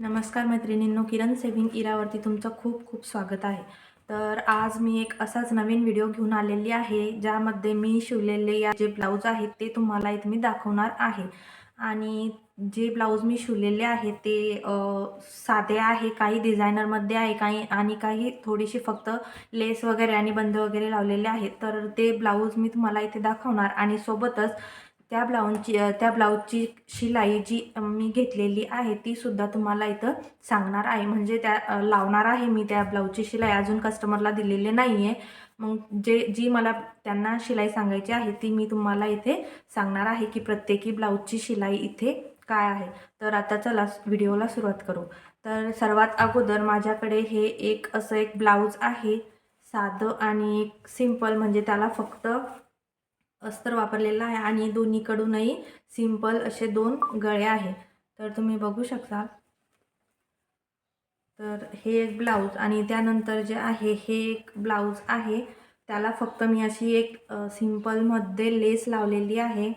नमस्कार मैत्रिणींनो किरण सेव्हिंग इरावरती तुमचं खूप खूप स्वागत आहे. तर आज मी एक असाच नवीन व्हिडिओ घेऊन आलेली आहे ज्यामध्ये मी शिवलेले या जे ब्लाऊज आहेत ते तुम्हाला इथे मी दाखवणार आहे. आणि जे ब्लाऊज मी शिवलेले आहे ते साधे आहे काही डिझायनरमध्ये आहे काही आणि काही थोडीशी फक्त लेस वगैरे आणि बंद वगैरे लावलेले आहेत. तर ते ब्लाऊज मी तुम्हाला इथे दाखवणार आणि सोबतच त्या ब्लाऊजची त्या ब्लाऊजची शिलाई जी मी घेतलेली आहे ती सुद्धा तुम्हाला इथं सांगणार आहे. म्हणजे त्या लावणार आहे मी त्या ब्लाऊजची शिलाई. अजून कस्टमरला दिलेली नाही आहे मग जे जी मला त्यांना शिलाई सांगायची आहे ती मी तुम्हाला इथे सांगणार आहे की प्रत्येकी ब्लाऊजची शिलाई इथे काय आहे. तर आता चला व्हिडिओला सुरुवात करू. तर सर्वात अगोदर माझ्याकडे हे एक असं एक ब्लाऊज आहे. साधं आणि एक सिंपल म्हणजे त्याला फक्त अस्तर वापरलेलं आहे आणि दोन्हीकडूनही सिंपल असे दोन गळे आहे. तर तुम्ही बघू शकता. तर हे एक ब्लाऊज आणि त्यानंतर जे आहे हे एक ब्लाऊज आहे. त्याला फक्त मी अशी एक सिंपलमध्ये लेस लावलेली आहे.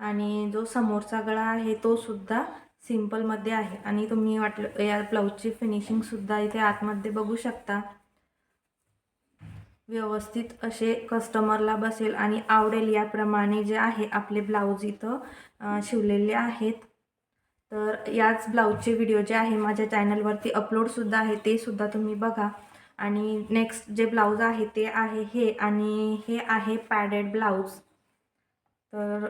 आणि जो समोरचा गळा आहे तो सुद्धा सिंपलमध्ये आहे. आणि तुम्ही वाटलं या ब्लाऊजची फिनिशिंगसुद्धा इथे आतमध्ये बघू शकता. व्यवस्थित असे कस्टमरला बसेल आणि आवडेल याप्रमाणे जे आहे आपले ब्लाऊज इथं शिवलेले आहेत. तर याच ब्लाऊजचे व्हिडिओ जे आहे माझ्या चॅनलवरती अपलोडसुद्धा आहे ते सुद्धा तुम्ही बघा. आणि नेक्स्ट जे ब्लाऊज आहे ते आहे हे आणि हे आहे पॅडेड ब्लाऊज तर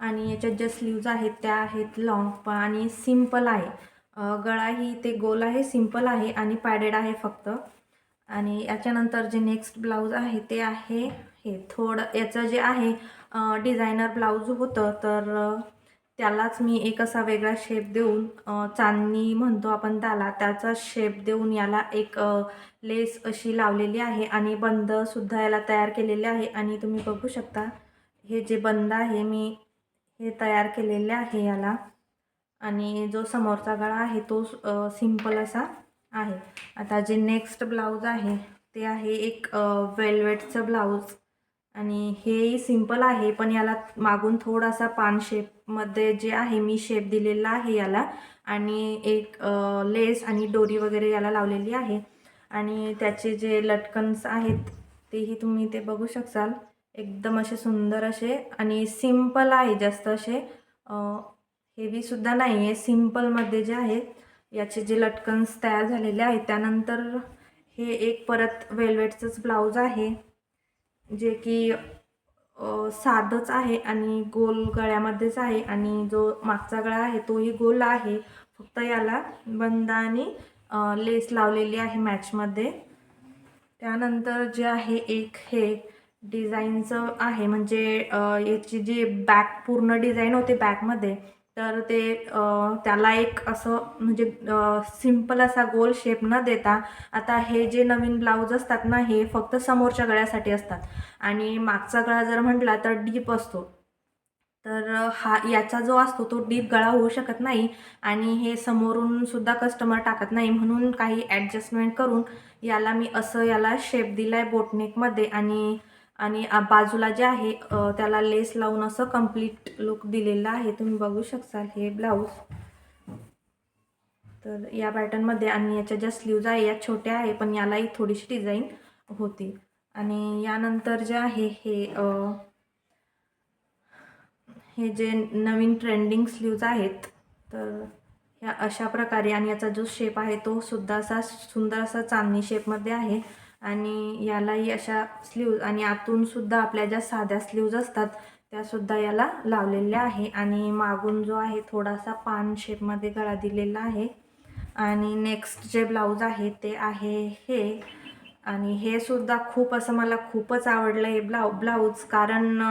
आणि याच्यात ज्या स्लीव्ज आहेत त्या आहेत लॉंग आणि सिंपल आहे. गळा गळाही ते गोल आहे सिंपल आहे आणि पॅडेड आहे फक्त. आणि याच्यानंतर जे नेक्स्ट ब्लाऊज आहे ते आहे हे थोडं याचं जे आहे डिझायनर ब्लाऊज होतं तर त्यालाच मी एक असा वेगळा शेप देऊन चांदणी म्हणतो आपण त्याला त्याचा शेप देऊन याला एक लेस अशी लावलेली आहे आणि बंदसुद्धा याला तयार केलेले आहे. आणि तुम्ही बघू शकता हे जे बंद आहे मी हे तयार केलेले आहे याला. आणि जो समोरचा गळा आहे तो सिंपल असा आहे. आता जे नेक्स्ट ब्लाऊज आहे ते आहे एक वेल्वेटचं ब्लाऊज आणि हेही सिंपल आहे पण याला मागून थोडासा पान शेपमध्ये जे आहे मी शेप दिलेला आहे याला. आणि एक लेस आणि डोरी वगैरे याला लावलेली आहे. आणि त्याचे जे लटकन्स आहेत तेही तुम्ही ते बघू शकाल एकदम असे सुंदर असे आणि सिंपल आहे जास्त असे हेवीसुद्धा नाही आहे सिम्पलमध्ये जे आहे याचे जे लटकन्स तयार झालेले आहेत त्यानंतर हे एक परत वेल्वेटचंच ब्लाऊज आहे जे की साधंच आहे आणि गोल गळ्यामध्येच आहे आणि जो मागचा गळा आहे तोही गोल आहे. फक्त याला बंद आणि लेस लावलेली आहे मॅचमध्ये त्यानंतर जे आहे एक हे डिझाईनचं आहे म्हणजे याची जी बॅक पूर्ण डिझाईन होते बॅकमध्ये तर ते त्याला एक असं म्हणजे सिंपल असा गोल शेप न देता आता हे जे नवीन ब्लाऊज असतात ना हे फक्त समोरच्या गळ्यासाठी असतात. आणि मागचा गळा जर म्हटला तर डीप असतो. तर हा याचा जो असतो तो डीप गळा होऊ शकत नाही आणि हे समोरून सुद्धा कस्टमर टाकत नाही म्हणून काही ॲडजस्टमेंट करून याला मी असं याला शेप दिला आहे बोटनेकमध्ये आणि आणि बाजूला जे आहे त्याला लेस लावून असं कंप्लीट लुक दिलेला आहे. तुम्ही बघू शकसाल हे ब्लाऊज तर या पॅटर्नमध्ये आणि याच्या ज्या स्लीव्ज आहे या छोट्या आहे पण यालाही थोडीशी डिझाईन होती. आणि यानंतर जे आहे हे हे जे नवीन ट्रेंडिंग स्लीव्ज आहेत तर ह्या अशा प्रकारे आणि याचा जो शेप आहे तो सुद्धा असा सुंदर असा चांदणी शेपमध्ये आहे. आणि यालाही अशा स्लीव्ज आणि आतूनसुद्धा आपल्या ज्या साध्या स्लीव्ज असतात त्यासुद्धा याला लावलेल्या आहे. आणि मागून जो आहे थोडासा पान शेपमध्ये गळा दिलेला आहे. आणि नेक्स्ट जे ब्लाऊज आहे ते आहे हे. आणि हे सुद्धा खूप असं मला खूपच आवडलं हे ब्लाऊ ब्लाऊज कारण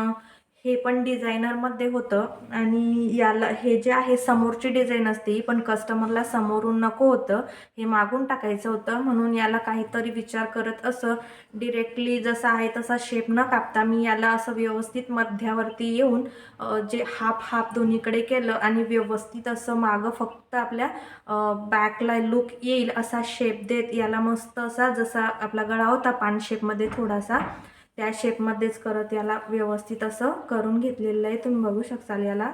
हे पण डिझायनरमध्ये होतं. आणि याला हे जे आहे समोरची डिझाईन असते पण कस्टमरला समोरून नको होतं. हे मागून टाकायचं होतं. म्हणून याला काहीतरी विचार करत असं डिरेक्टली जसा आहे तसा शेप न कापता मी याला असं व्यवस्थित मध्यावरती येऊन जे हाफ हाफ दोन्हीकडे केलं आणि व्यवस्थित असं मागं फक्त आपल्या बॅकला लुक येईल असा शेप देत याला मस्त असा जसा आपला गळा होता पान शेपमध्ये थोडासा त्या शेपमध्येच करत याला व्यवस्थित असं करून घेतलेलं आहे. तुम्ही बघू शकाल याला.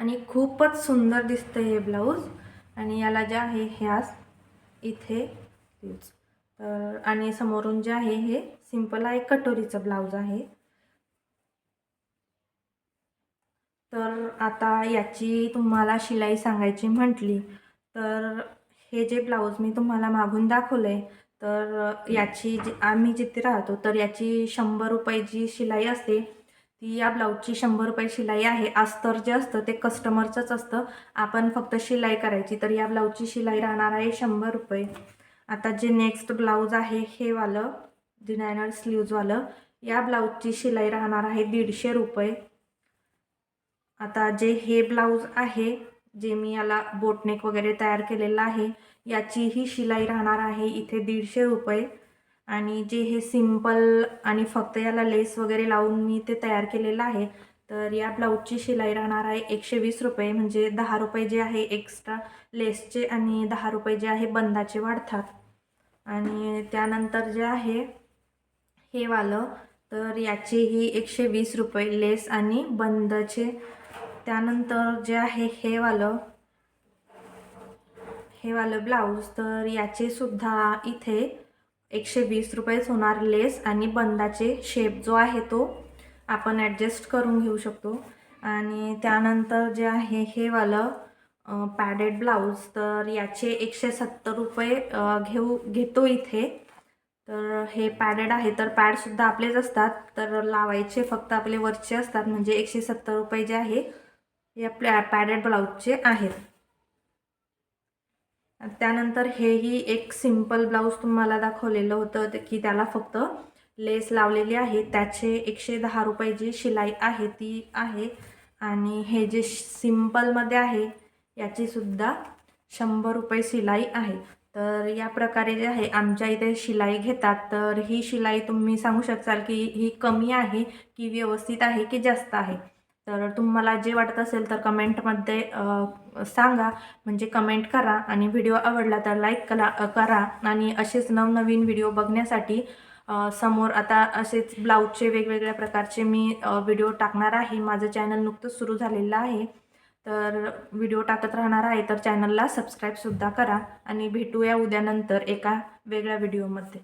आणि खूपच सुंदर दिसतं हे ब्लाऊज आणि याला जे आहे ह्यास इथे तर आणि समोरून जे आहे हे सिंपल आहे कटोरीचं ब्लाऊज आहे. तर आता याची तुम्हाला शिलाई सांगायची म्हटली तर हे जे ब्लाऊज मी तुम्हाला मागून दाखवलं आहे तर याची जी आम्ही जिथे राहतो तर याची शंभर रुपये जी शिलाई असते ती या ब्लाऊजची शंभर रुपये शिलाई आहे. अस्तर जे असतं ते कस्टमरचंच असतं. आपण फक्त शिलाई करायची तर या ब्लाऊजची शिलाई राहणार आहे शंभर रुपये. आता जे नेक्स्ट ब्लाऊज आहे हे वालं डिझायनर स्लीव्जवालं या ब्लाऊजची शिलाई राहणार आहे दीडशे रुपये. आता जे हे ब्लाऊज आहे जे मी याला बोटनेक वगैरे तयार केलेलं आहे याची ही शिलाई राहणार आहे. इथे दीडशे रुपये. आणि जे हे सिंपल आणि फक्त याला लेस वगैरे लावून मी ते तयार केलेलं आहे. तर या ब्लाऊजची शिलाई राहणार आहे एकशे वीस रुपये. म्हणजे दहा रुपये जे आहे एक्स्ट्रा लेसचे आणि दहा रुपये जे आहे बंदाचे वाढतात. आणि त्यानंतर जे आहे हे वालं तर याचेही एकशे वीस रुपये लेस आणि बंदचे. त्यानंतर जे आहे हे वालं हे वालं ब्लाऊज तर याचे सुद्धा इथे एकशे वीस रुपयेच होणार लेस आणि बंदाचे शेप जो आहे तो आपण ॲडजस्ट करून घेऊ शकतो. आणि त्यानंतर जे आहे हे वालं पॅडेड ब्लाऊज तर याचे एकशे सत्तर रुपये घेऊ घेतो इथे. तर हे पॅडेड आहे तर पॅडसुद्धा आपलेच असतात. तर लावायचे फक्त आपले वरचे असतात. म्हणजे एकशे सत्तर रुपये जे आहे या प्लॅ पॅडेड ब्लाऊजचे आहेत. त्यानंतर हेही एक सिंपल ब्लाऊज तुम्हाला दाखवलेलं होतं की त्याला फक्त लेस लावलेली आहे. त्याचे एकशे दहा रुपये जी शिलाई आहे ती आहे. आणि हे जे सिम्पलमध्ये आहे याचीसुद्धा शंभर रुपये शिलाई आहे. तर या प्रकारे जे आहे आमच्या इथे शिलाई घेतात. तर ही शिलाई तुम्ही सांगू शकाल की ही कमी आहे की व्यवस्थित आहे की जास्त आहे? तर तुम्हाला जे वाटत असेल तर कमेंटमध्ये सांगा. म्हणजे कमेंट करा आणि व्हिडिओ आवडला तर लाईक कला करा. आणि असेच नवनवीन व्हिडिओ बघण्यासाठी समोर आता असेच ब्लाऊजचे वेगवेगळ्या प्रकारचे मी व्हिडिओ टाकणार आहे. माझं चॅनल नुकतंच सुरू झालेलं आहे. तर व्हिडिओ टाकत राहणार आहे तर चॅनलला सबस्क्राईबसुद्धा करा. आणि भेटूया उद्यानंतर एका वेगळ्या व्हिडिओमध्ये.